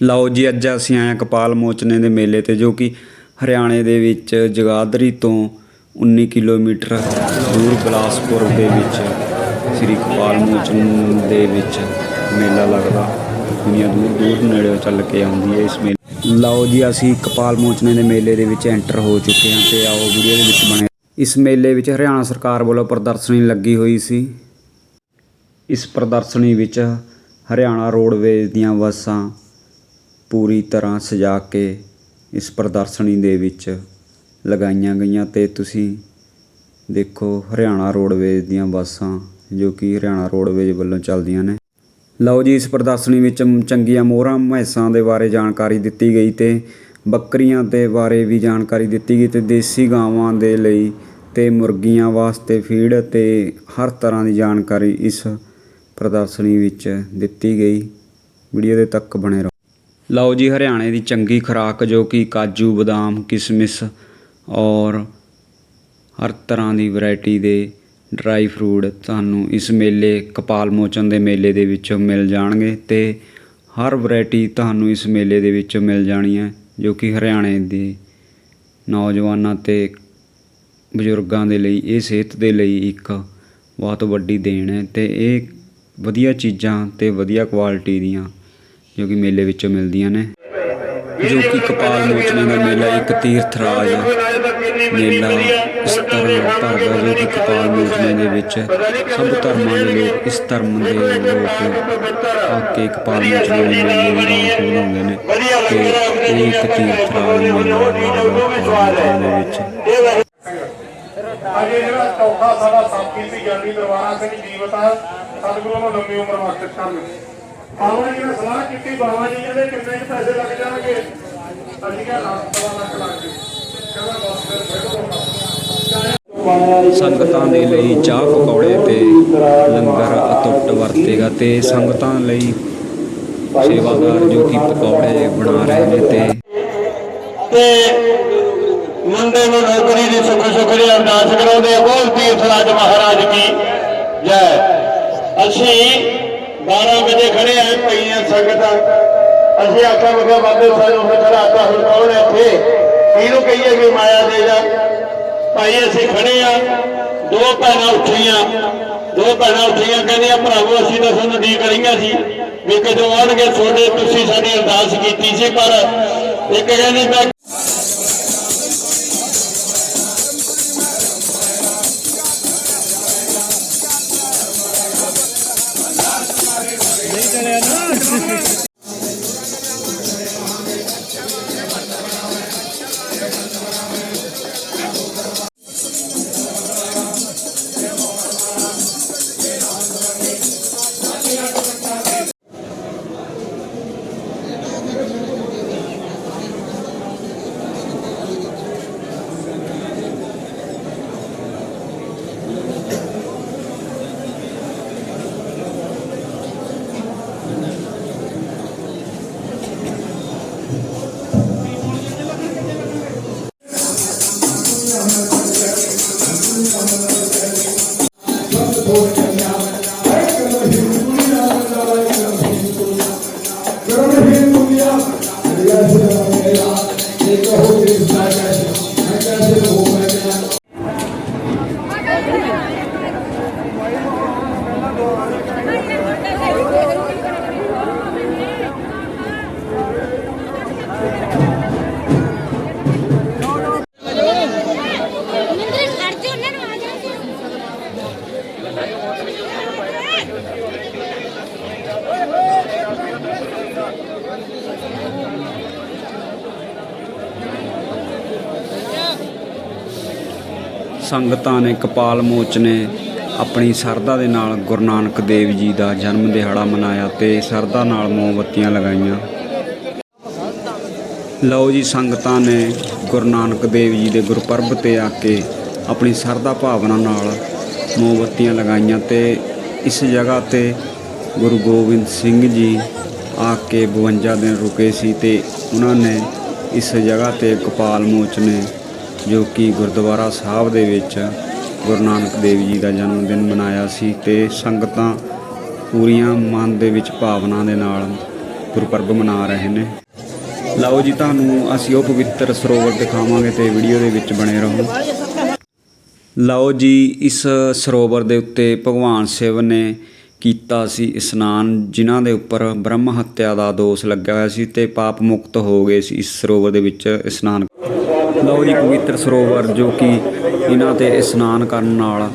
ਲਓ ਜੀ, ਅੱਜ ਅਸੀਂ ਆਏ ਹਾਂ ਕਪਾਲ ਮੋਚਨੇ ਦੇ ਮੇਲੇ ਤੇ, ਜੋ ਕਿ ਹਰਿਆਣੇ ਦੇ ਵਿੱਚ ਜਗਾਦਰੀ ਤੋਂ 19 ਕਿਲੋਮੀਟਰ ਦੂਰ ਬਲਾਸਪੁਰ ਦੇ ਵਿੱਚ ਸ੍ਰੀ ਕਪਾਲ ਮੋਚਨ ਦੇ ਵਿੱਚ ਮੇਲਾ ਲੱਗਦਾ। ਦੁਨੀਆ ਦੂਰ ਦੂਰ ਨੇੜੇ ਚੱਲ ਕੇ ਆਉਂਦੀ ਹੈ ਇਸ ਮੇਲੇ ਲਓ ਜੀ, ਅਸੀਂ ਕਪਾਲ ਮੋਚਨੇ ਦੇ ਮੇਲੇ ਦੇ ਵਿੱਚ ਐਂਟਰ ਹੋ ਚੁੱਕੇ ਹਾਂ ਤੇ ਆਓ ਵੀਡੀਓ ਦੇ ਵਿੱਚ ਬਣੇ। ਇਸ ਮੇਲੇ ਵਿੱਚ ਹਰਿਆਣਾ ਸਰਕਾਰ ਵੱਲੋਂ ਪ੍ਰਦਰਸ਼ਨੀ ਲੱਗੀ ਹੋਈ ਸੀ। ਇਸ ਪ੍ਰਦਰਸ਼ਨੀ ਵਿੱਚ ਹਰਿਆਣਾ ਰੋਡਵੇਜ਼ ਦੀਆਂ ਬੱਸਾਂ ਪੂਰੀ ਤਰ੍ਹਾਂ ਸਜਾ ਕੇ ਇਸ ਪ੍ਰਦਰਸ਼ਨੀ ਦੇ ਵਿੱਚ ਲਗਾਈਆਂ ਗਈਆਂ ਅਤੇ ਤੁਸੀਂ ਦੇਖੋ ਹਰਿਆਣਾ ਰੋਡਵੇਜ਼ ਦੀਆਂ ਬੱਸਾਂ ਜੋ ਕਿ ਹਰਿਆਣਾ ਰੋਡਵੇਜ਼ ਵੱਲੋਂ ਚੱਲਦੀਆਂ ਨੇ। ਲਓ ਜੀ, ਇਸ ਪ੍ਰਦਰਸ਼ਨੀ ਵਿੱਚ ਚੰਗੀਆਂ ਮੋਹਰਾਂ ਮਹਿਸਾਂ ਦੇ ਬਾਰੇ ਜਾਣਕਾਰੀ ਦਿੱਤੀ ਗਈ ਤੇ ਬੱਕਰੀਆਂ ਦੇ ਬਾਰੇ ਵੀ ਜਾਣਕਾਰੀ ਦਿੱਤੀ ਗਈ ਤੇ ਦੇਸੀ ਗਾਵਾਂ ਦੇ ਲਈ ਤੇ ਮੁਰਗੀਆਂ ਵਾਸਤੇ ਫੀਡ ਅਤੇ ਹਰ ਤਰ੍ਹਾਂ ਦੀ ਜਾਣਕਾਰੀ ਇਸ ਪ੍ਰਦਰਸ਼ਨੀ ਵਿੱਚ ਦਿੱਤੀ ਗਈ। ਵੀਡੀਓ ਦੇ ਤੱਕ ਬਣੇ ਰਹੋ। ਲਓ ਜੀ ਹਰਿਆਣੇ ਦੀ ਚੰਗੀ ਖੁਰਾਕ ਜੋ ਕਿ ਕਾਜੂ, ਬਦਾਮ, ਕਿਸ਼ਮਿਸ਼ ਔਰ ਹਰ ਤਰ੍ਹਾਂ ਦੀ ਵੈਰਾਈਟੀ ਦੇ ਡਰਾਈ ਫਰੂਟ ਤੁਹਾਨੂੰ ਇਸ ਮੇਲੇ, ਕਪਾਲ ਮੋਚਨ ਦੇ ਮੇਲੇ ਦੇ ਵਿੱਚ ਮਿਲ ਜਾਣਗੇ ਤੇ ਹਰ ਵੈਰਾਈਟੀ ਤੁਹਾਨੂੰ ਇਸ ਮੇਲੇ ਦੇ ਵਿੱਚ ਮਿਲ ਜਾਣੀ ਹੈ, ਜੋ ਕਿ ਹਰਿਆਣੇ ਦੇ ਨੌਜਵਾਨਾਂ ਤੇ ਬਜ਼ੁਰਗਾਂ ਦੇ ਲਈ, ਇਹ ਸਿਹਤ ਦੇ ਲਈ ਇੱਕ ਬਹੁਤ ਵੱਡੀ ਦੇਣ ਹੈ ਤੇ ਇਹ ਵਧੀਆ ਚੀਜ਼ਾਂ ਤੇ ਵਧੀਆ ਕੁਆਲਿਟੀ ਦੀਆਂ ਜੋ ਕਿ ਮੇਲੇ ਵਿੱਚੋਂ ਮਿਲਦੀਆਂ ਨੇ, ਜੋ ਕਿ ਕਪਾਲ ਮੋਚਨੇ ਦਾ ਮੇਲਾ, ਇੱਕ ਤੀਰਥ ਰਾਜ ਮੇਲਾ ਇਸ ਤਰ੍ਹਾਂ ਭਰਦਾ ਜੋ ਕਿ ਕਪਾਲ ਮੋਚਨੇ ਦੇ ਵਿੱਚ ਸਭ ਧਰਮਾਂ ਦੇ ਲੋਕ, ਇਸ ਧਰਮ ਦੇ ਲੋਕ ਆ ਕੇ ਕਪਾਲ ਮੋਚਨੇ ਦੇ ਮੇਲੇ ਦੀ ਰੌਣਕ ਬਣਾਉਂਦੇ ਨੇ ਤੇ ਇਹ ਇੱਕ ਤੀਰਥ ਰਾਜ ਮੇਲਾ ਦੇ ਵਿੱਚ। ਅਜੇ ਜਿਹੜਾ ਚੌਥਾ ਸਾਡਾ ਸਾਥੀ ਸੀ ਗਿਆਨੀ ਦਰਬਾਰਾ ਸਿੰਘ ਜੀਵਤ ਸਤਿਗੁਰੂ ਨੂੰ ਲੰਮੀ ਉਮਰ ਬਖਸ਼ਿਸ਼ ਕਰਨ ਬਾਬਾ ਜੀ ਨੇ ਸਲਾਹ ਕੀਤੀ ਬਾਬਾ ਜੀ ਕਹਿੰਦੇ ਕਿੰਨੇ ਕੁ ਪੈਸੇ ਲੱਗ ਜਾਣਗੇ। ਅਸੀਂ ਕਿਹਾ ਲੱਖ ਸਵਾ ਲੱਖ ਲੱਗ ਗਏ। ਕਹਿੰਦਾ ਬਸ ਫਿਰ ਫਿਰ ਸੰਗਤਾਂ ਦੇ ਲਈ ਚਾਹ ਪਕੌੜੇ ਤੇ ਲੰਗਰ ਅਤੁੱਟ ਵਰਤੇਗਾ ਤੇ ਸੰਗਤਾਂ ਲਈ ਸੇਵਾਦਾਰ ਜੋ ਕਿ ਪਕੌੜੇ ਬਣਾ ਰਹੇ ਨੇ ਤੇ ਤੇ ਮੁੰਡੇ ਨੂੰ ਨੌਕਰੀ ਦੀ ਸੁਖ ਸੁਖਰੀ ਅਰਦਾਸ ਕਰਾਉਂਦੇ ਆ। ਬੋਲ ਤੀਰਥ ਰਾਜ ਮਹਾਰਾਜ ਕੀ ਜੈ। ਅਸੀਂ 12 ਵਜੇ ਖੜੇ ਆਏ ਪਈਆਂ ਸੰਗਤਾਂ। ਅਸੀਂ ਆਖਿਆ ਮਖਿਆ ਬਾਬੇ ਸਾਹਿਬ, ਉਹ ਖੜਾਤਾ ਹੁਣ ਕੌਣ ਹੈ ਇੱਥੇ? ਇਹਨੂੰ ਕਹੀਏ ਵੀ ਮਾਇਆ ਦੇ ਜਾ? ਭਾਈ, ਅਸੀਂ ਖੜੇ ਆ। ਦੋ ਭੈਣਾਂ ਉੱਠੀਆਂ। ਦੋ ਭੈਣਾਂ ਉੱਠੀਆਂ, ਕਹਿੰਦੀਆਂ, ਭਰਾਵੋ, ਅਸੀਂ ਤਾਂ ਤੁਹਾਨੂੰ ਦੀ ਕਰੀਆਂ ਸੀ ਵੀ ਕਦੋਂ ਆਉਣਗੇ ਤੁਹਾਡੇ, ਤੁਸੀਂ ਸਾਡੀ ਅਰਦਾਸ ਕੀਤੀ ਸੀ, ਪਰ ਇੱਕ ਕਹਿੰਦੀ, ਮੈਂ ਸੰਗਤਾਂ ਨੇ, ਕਪਾਲ ਮੋਚ ਨੇ ਆਪਣੀ ਸਰਦਾ ਦੇ ਨਾਲ ਗੁਰੂ ਨਾਨਕ ਦੇਵ ਜੀ ਦਾ ਜਨਮ ਦਿਹਾੜਾ ਮਨਾਇਆ ਤੇ ਸਰਦਾ ਨਾਲ ਮੋਮਬੱਤੀਆਂ ਲਗਾਈਆਂ। ਲਓ ਜੀ, ਸੰਗਤਾਂ ਨੇ ਗੁਰੂ ਨਾਨਕ ਦੇਵ ਜੀ ਦੇ ਗੁਰਪੁਰਬ ਤੇ ਆ ਕੇ ਆਪਣੀ ਸਰਦਾ ਭਾਵਨਾ ਨਾਲ ਮੋਮਬੱਤੀਆਂ ਲਗਾਈਆਂ ਤੇ ਇਸ ਜਗ੍ਹਾ ਤੇ ਗੁਰੂ ਗੋਬਿੰਦ ਸਿੰਘ ਜੀ ਆ ਕੇ 52 ਦਿਨ ਰੁਕੇ ਸੀ ਤੇ ਉਹਨਾਂ ਨੇ ਇਸ ਜਗ੍ਹਾ ਤੇ ਕਪਾਲ ਮੋਚ ਨੇ ਜੋ ਕਿ ਗੁਰਦੁਆਰਾ ਸਾਹਿਬ ਦੇ ਵਿੱਚ ਗੁਰੂ ਨਾਨਕ ਦੇਵ ਜੀ ਦਾ ਜਨਮ ਦਿਨ ਮਨਾਇਆ ਸੀ ਤੇ ਸੰਗਤਾਂ ਪੂਰੀਆਂ ਮਨ ਦੇ ਵਿੱਚ ਭਾਵਨਾ ਦੇ ਨਾਲ ਗੁਰਪੁਰਬ ਮਨਾ ਰਹੇ ਨੇ। ਲਓ ਜੀ, ਤੁਹਾਨੂੰ ਅਸੀਂ ਉਹ ਪਵਿੱਤਰ ਸਰੋਵਰ ਦਿਖਾਵਾਂਗੇ ਤੇ ਵੀਡੀਓ ਦੇ ਵਿੱਚ ਬਣੇ ਰਹੋ। ਲਓ ਜੀ, ਇਸ ਸਰੋਵਰ ਦੇ ਉੱਤੇ ਭਗਵਾਨ ਸ਼ਿਵ ਨੇ ਕੀਤਾ ਸੀ ਇਸ਼ਨਾਨ, ਜਿਨ੍ਹਾਂ ਦੇ ਉੱਪਰ ਬ੍ਰਹਮ ਹੱਤਿਆ ਦਾ ਦੋਸ਼ ਲੱਗਿਆ ਹੋਇਆ ਸੀ ਤੇ ਪਾਪ ਮੁਕਤ ਹੋ ਗਏ ਸੀ। ਇਸ ਸਰੋਵਰ ਦੇ ਵਿੱਚ ਇਸ਼ਨਾਨ ਲਓ ਜੀ ਪਵਿੱਤਰ ਸਰੋਵਰ ਜੋ ਕਿ ਇਹਨਾਂ ਤੇ ਇਸ਼ਨਾਨ ਕਰਨ ਨਾਲ,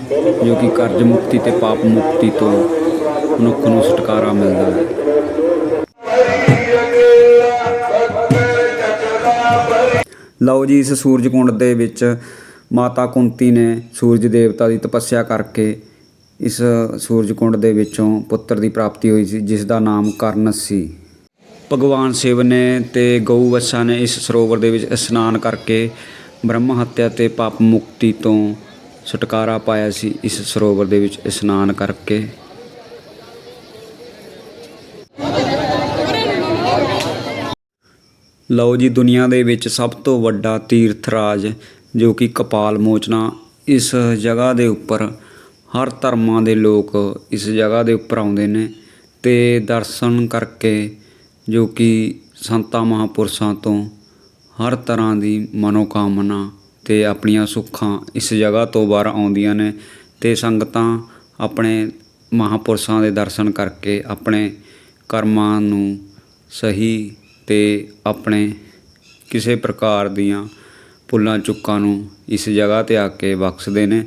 ਜੋ ਕਿ ਕਰਜ਼ ਮੁਕਤੀ ਤੇ ਪਾਪ ਮੁਕਤੀ ਤੋਂ ਮਨੁੱਖ ਨੂੰ ਛੁਟਕਾਰਾ ਮਿਲਦਾ ਹੈ। ਲਓ ਜੀ, ਇਸ ਸੂਰਜ ਕੁੰਡ ਦੇ ਵਿੱਚ ਮਾਤਾ ਕੁੰਤੀ ਨੇ ਸੂਰਜ ਦੇਵਤਾ ਦੀ ਤਪੱਸਿਆ ਕਰਕੇ ਇਸ ਸੂਰਜ ਕੁੰਡ ਦੇ ਵਿੱਚੋਂ ਪੁੱਤਰ ਦੀ ਪ੍ਰਾਪਤੀ ਹੋਈ ਸੀ, ਜਿਸ ਦਾ ਨਾਮ ਕਰਨ ਸੀ। ਭਗਵਾਨ ਸ਼ਿਵ ਨੇ ਤੇ ਗਊ ਵਛਾ ਨੇ ਇਸ ਸਰੋਵਰ ਦੇ ਵਿੱਚ ਇਸ਼ਨਾਨ ਕਰਕੇ ਬ੍ਰਹਮ ਹੱਤਿਆ ਤੇ ਪਾਪ ਮੁਕਤੀ ਤੋਂ ਛੁਟਕਾਰਾ ਪਾਇਆ ਸੀ, ਇਸ ਸਰੋਵਰ ਦੇ ਵਿੱਚ ਇਸ਼ਨਾਨ ਕਰਕੇ। ਲਓ ਜੀ, ਦੁਨੀਆ ਦੇ ਵਿੱਚ ਸਭ ਤੋਂ ਵੱਡਾ ਤੀਰਥ ਰਾਜ ਜੋ ਕਿ ਕਪਾਲ ਮੋਚਨਾ, ਇਸ ਜਗ੍ਹਾ ਦੇ ਉੱਪਰ ਹਰ ਧਰਮਾਂ ਦੇ ਲੋਕ ਇਸ ਜਗ੍ਹਾ ਦੇ ਉੱਪਰ ਆਉਂਦੇ ਨੇ ਤੇ ਦਰਸ਼ਨ ਕਰਕੇ ਜੋ ਕਿ ਸੰਤਾਂ ਮਹਾਂਪੁਰਸ਼ਾਂ ਤੋਂ ਹਰ ਤਰ੍ਹਾਂ ਦੀ ਮਨੋਕਾਮਨਾ ਅਤੇ ਆਪਣੀਆਂ ਸੁੱਖਾਂ ਇਸ ਜਗ੍ਹਾ ਤੋਂ ਬਾਹਰ ਆਉਂਦੀਆਂ ਨੇ ਅਤੇ ਸੰਗਤਾਂ ਆਪਣੇ ਮਹਾਂਪੁਰਸ਼ਾਂ ਦੇ ਦਰਸ਼ਨ ਕਰਕੇ ਆਪਣੇ ਕਰਮਾਂ ਨੂੰ ਸਹੀ ਅਤੇ ਆਪਣੇ ਕਿਸੇ ਪ੍ਰਕਾਰ ਦੀਆਂ ਭੁੱਲਾਂ ਚੁੱਕਾਂ ਨੂੰ ਇਸ ਜਗ੍ਹਾ ਤੇ ਆ ਕੇ ਬਖਸ਼ਦੇ ਨੇ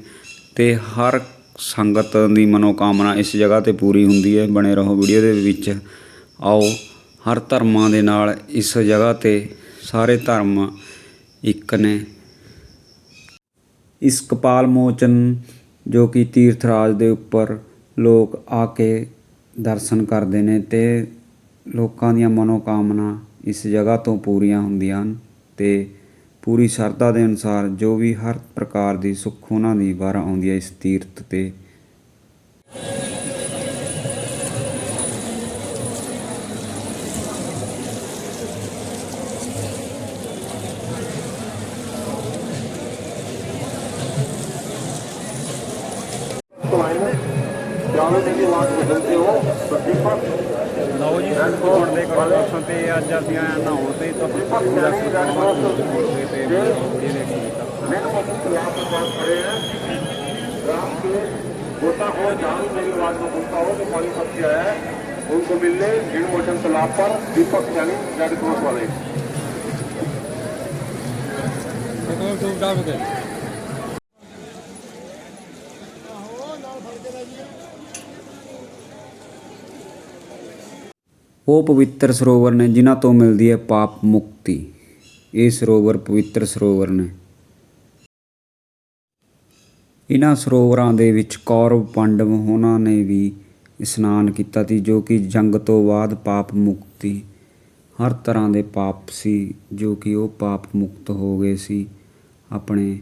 ਅਤੇ ਹਰ ਸੰਗਤ ਦੀ ਮਨੋਕਾਮਨਾ ਇਸ ਜਗ੍ਹਾ ਤੇ ਪੂਰੀ ਹੁੰਦੀ ਹੈ। ਬਣੇ ਰਹੋ ਵੀਡੀਓ ਦੇ ਵਿੱਚ। ਆਓ। ਹਰ ਧਰਮਾਂ ਦੇ ਨਾਲ ਇਸ ਜਗ੍ਹਾ ਤੇ ਸਾਰੇ ਧਰਮ ਇੱਕ ਨੇ। ਇਸ ਕਪਾਲ ਮੋਚਨ ਜੋ ਕਿ ਤੀਰਥ ਰਾਜ ਦੇ ਉੱਪਰ ਲੋਕ ਆ ਕੇ ਦਰਸ਼ਨ ਕਰਦੇ ਨੇ ਤੇ ਲੋਕਾਂ ਦੀਆਂ ਮਨੋਕਾਮਨਾ ਇਸ ਜਗ੍ਹਾ ਤੋਂ ਪੂਰੀਆਂ ਹੁੰਦੀਆਂ ਹਨ ਤੇ ਪੂਰੀ ਸ਼ਰਧਾ ਦੇ ਅਨੁਸਾਰ ਜੋ ਵੀ ਹਰ ਪ੍ਰਕਾਰ ਦੀ ਸੁੱਖ ਉਹਨਾਂ ਦੀ ਵਾਰ ਆਉਂਦੀ ਹੈ ਇਸ ਤੀਰਥ ਤੇ। गोताखोर जहाँ मेरी आवाज़ में पूछता हो तो पानी सब किया है। उनको मिलने भीड़ मोशन तालाब पर दीपक यानी रेड क्रॉस वाले। वो पवित्र सरोवर ने, जिन्हों तो मिलती है पाप मुक्ति, ये सरोवर पवित्र सरोवर ने। ਇਹਨਾਂ ਸਰੋਵਰਾਂ ਦੇ ਵਿੱਚ ਕੌਰਵ ਪਾਂਡਵ ਉਹਨਾਂ ਨੇ ਵੀ ਇਸ਼ਨਾਨ ਕੀਤਾ ਸੀ, ਜੋ ਕਿ ਜੰਗ ਤੋਂ ਬਾਅਦ ਪਾਪ ਮੁਕਤੀ, ਹਰ ਤਰ੍ਹਾਂ ਦੇ ਪਾਪ ਸੀ, ਜੋ ਕਿ ਉਹ ਪਾਪ ਮੁਕਤ ਹੋ ਗਏ ਸੀ। ਆਪਣੇ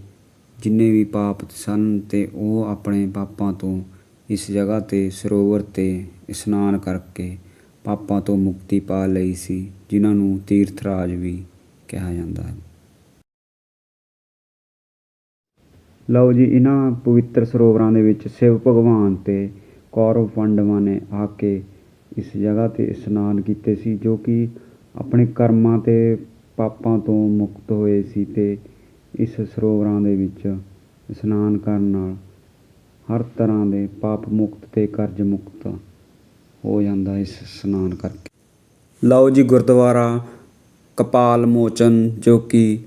ਜਿੰਨੇ ਵੀ ਪਾਪ ਸਨ ਤੇ ਉਹ ਆਪਣੇ ਪਾਪਾਂ ਤੋਂ ਇਸ ਜਗ੍ਹਾ ਤੇ, ਸਰੋਵਰ ਤੇ ਇਸ਼ਨਾਨ ਕਰਕੇ ਪਾਪਾਂ ਤੋਂ ਮੁਕਤੀ ਪਾ ਲਈ ਸੀ, ਜਿਨ੍ਹਾਂ ਨੂੰ ਤੀਰਥ ਰਾਜ ਵੀ ਕਿਹਾ ਜਾਂਦਾ ਹੈ। ਲਓ ਜੀ ਇਹਨਾਂ ਪਵਿੱਤਰ ਸਰੋਵਰਾਂ ਦੇ ਵਿੱਚ ਸ਼ਿਵ ਭਗਵਾਨ ਤੇ ਕੌਰਵ ਪਾਂਡਵਾਂ ਨੇ ਆ ਕੇ ਇਸ ਜਗ੍ਹਾ ਤੇ ਇਸ਼ਨਾਨ ਕੀਤੇ ਸੀ, ਜੋ ਕਿ ਆਪਣੇ ਕਰਮਾਂ ਤੇ ਪਾਪਾਂ ਤੋਂ ਮੁਕਤ ਹੋਏ ਸੀ ਤੇ ਇਸ ਸਰੋਵਰਾਂ ਦੇ ਵਿੱਚ ਇਸ਼ਨਾਨ ਕਰਨ ਨਾਲ ਹਰ ਤਰ੍ਹਾਂ ਦੇ ਪਾਪ ਮੁਕਤ ਤੇ ਕਰਜ਼ ਮੁਕਤ ਹੋ ਜਾਂਦਾ ਇਸ ਇਸ਼ਨਾਨ ਕਰਕੇ। ਲਓ ਜੀ, ਗੁਰਦੁਆਰਾ ਕਪਾਲ ਮੋਚਨ, ਜੋ ਕਿ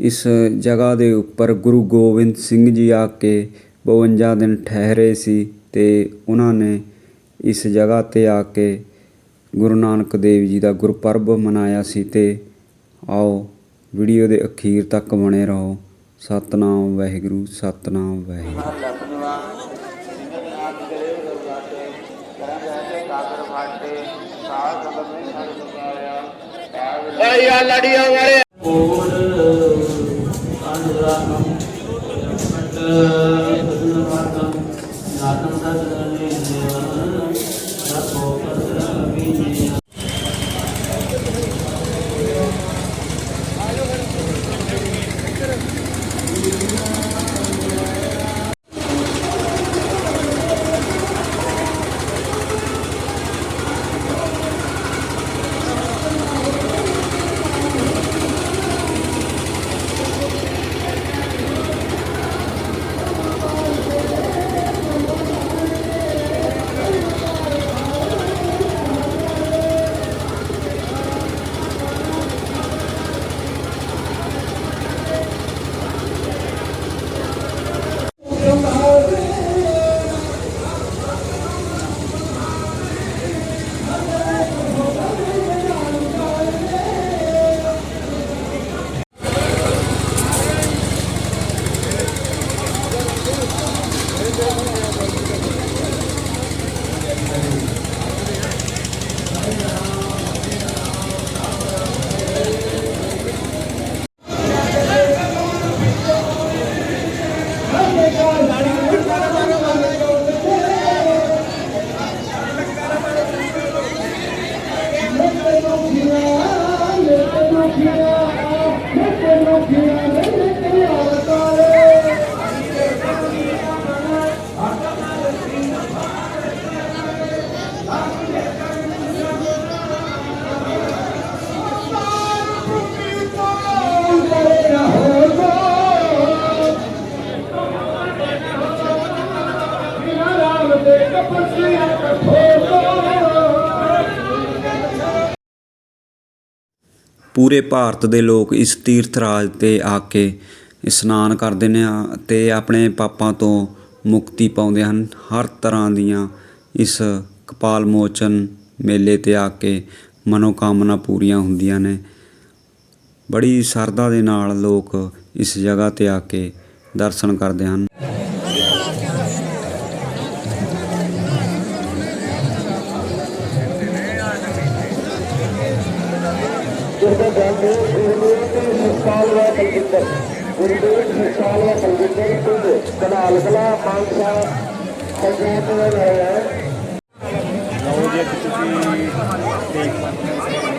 ਇਸ ਜਗ੍ਹਾ ਦੇ ਉੱਪਰ ਗੁਰੂ ਗੋਬਿੰਦ ਸਿੰਘ ਜੀ ਆ ਕੇ 52 ਦਿਨ ਠਹਿਰੇ ਸੀ ਤੇ ਉਹਨਾਂ ਨੇ ਇਸ ਜਗ੍ਹਾ ਤੇ ਆ ਕੇ ਗੁਰੂ ਨਾਨਕ ਦੇਵ ਜੀ ਦਾ ਗੁਰਪੁਰਬ ਮਨਾਇਆ ਸੀ ਤੇ ਆਓ ਵੀਡੀਓ ਦੇ ਅਖੀਰ ਤੱਕ ਬਣੇ ਰਹੋ। ਸਤਨਾਮ ਵਾਹਿਗੁਰੂ ਸਤਨਾਮ ਵਾਹਿਗੁਰੂ। ਯਾ ਲੜੀਆਂ ਵਾਲੇ। ਪੂਰੇ ਭਾਰਤ ਦੇ ਲੋਕ ਇਸ ਤੀਰਥ ਰਾਜ ਤੇ ਆ ਕੇ ਇਸ਼ਨਾਨ ਕਰਦੇ ਨੇ ਅਤੇ ਆਪਣੇ ਪਾਪਾਂ ਤੋਂ ਮੁਕਤੀ ਪਾਉਂਦੇ ਹਨ। ਹਰ ਤਰ੍ਹਾਂ ਦੀਆਂ ਇਸ ਕਪਾਲ ਮੋਚਨ ਮੇਲੇ ਤੇ ਆ ਕੇ ਮਨੋਕਾਮਨਾ ਪੂਰੀਆਂ ਹੁੰਦੀਆਂ ਨੇ। ਬੜੀ ਸਰਦਾ ਦੇ ਨਾਲ ਲੋਕ ਇਸ ਜਗ੍ਹਾ ਤੇ ਆ ਕੇ ਦਰਸ਼ਨ ਕਰਦੇ ਹਨ। ਗੁਰਦੇਵ ਗਾਂਧੀ ਗੁਰਦੇਵ ਸਿਸਾਲਵਾ ਕਲਕੱਤਾ ਗੁਰਦੇਵ ਸਿਸਾਲਵਾ ਕਲਕੱਤਾ ਕੁਝ ਕਨਾਲ ਕਲਾ, ਮਾਨਸਾ ਸੰਗੀਤ ਦਾ ਨਾਮ ਹੈ। ਲਓ ਜੀ ਤੁਸੀਂ ਦੇਖ ਸਕਦੇ ਹੋ।